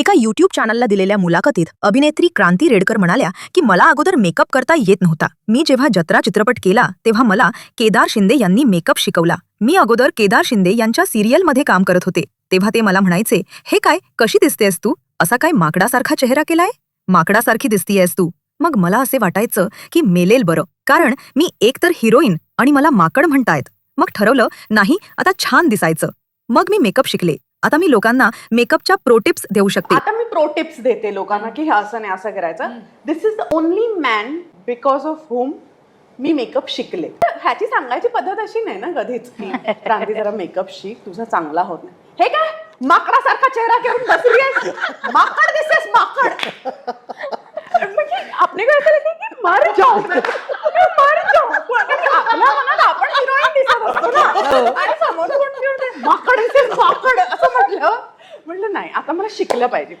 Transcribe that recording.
एका युट्यूब चॅनलला दिलेल्या मुलाखतीत अभिनेत्री क्रांती रेडकर म्हणाल्या की मला अगोदर मेकअप करता येत नव्हता. मी जेव्हा जत्रा चित्रपट केला तेव्हा मला केदार शिंदे यांनी मेकअप शिकवला. मी अगोदर केदार शिंदे यांच्या सिरियलमध्ये काम करत होते. तेव्हा ते मला म्हणायचे हे काय कशी दिसतेस तू? असा काय माकडासारखा चेहरा केलाय? माकडासारखी दिसतीयस तू. मग मला असे वाटायचं की मेलेल बरं कारण मी एकतर हिरोईन आणि मला माकड म्हणतायत. मग ठरवलं नाही आता छान दिसायचं. मग मी मेकअप शिकले. आता मी लोकांना मेकअपच्या प्रोटिप्स देऊ शकते. आता मी प्रो टिप्स देते लोकांना की हे असं नाही असं करायचं. This is the only man because of whom me makeup शिकले. तर ह्याची सांगायची पद्धत अशी नाही ना कधीच. की क्रांती जरा मेकअप शिक तुझा चांगला होत नाही. हे काय? माकडासारखा चेहरा करून बसली आहेस माकड दिसतेस माकड. म्हणजे आपले काय झालं की मर जाऊ. मर जाऊ. आपल्या मनात आपण हिरोईन दिसत असतो ना. असं म्हटलं म्हटलं. नाही आता मला शिकलं पाहिजे.